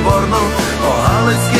Ліворно, по-галицьки говорять,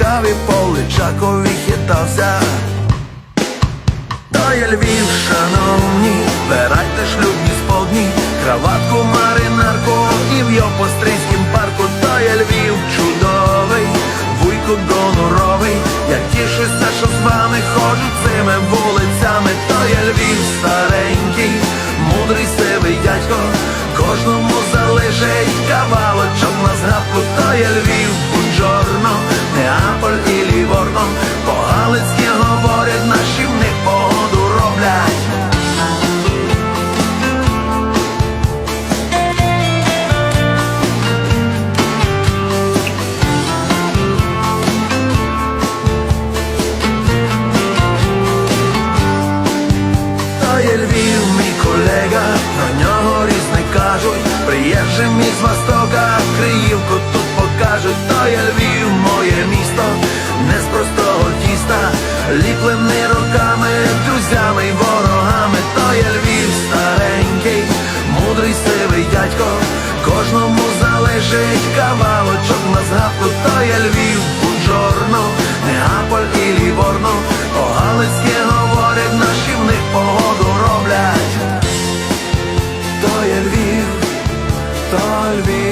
і по Личакові хитався. Та я Львів, шановні, збирайте шлюбні сподні, краватку, маринарку і в Йопострийськім парку, та я Львів чудовий, вуйку гоноровий, я тішуся, що з вами ходжу цими вулицями, то я Львів старенький, мудрий сивий дядько, кожному залежить кавалочок на згадку, то я Львів, моє Львів, моє місто, не з простого тіста, ліплений роками, друзями й ворогами, то є Львів старенький, мудрий сивий дядько, кожному залежить кавалочок на згадку, то є Львів, Буджорно, Неаполь і Ліворно, по Галицьки говорять, наші в них погоду роблять, то є Львів, то Львів.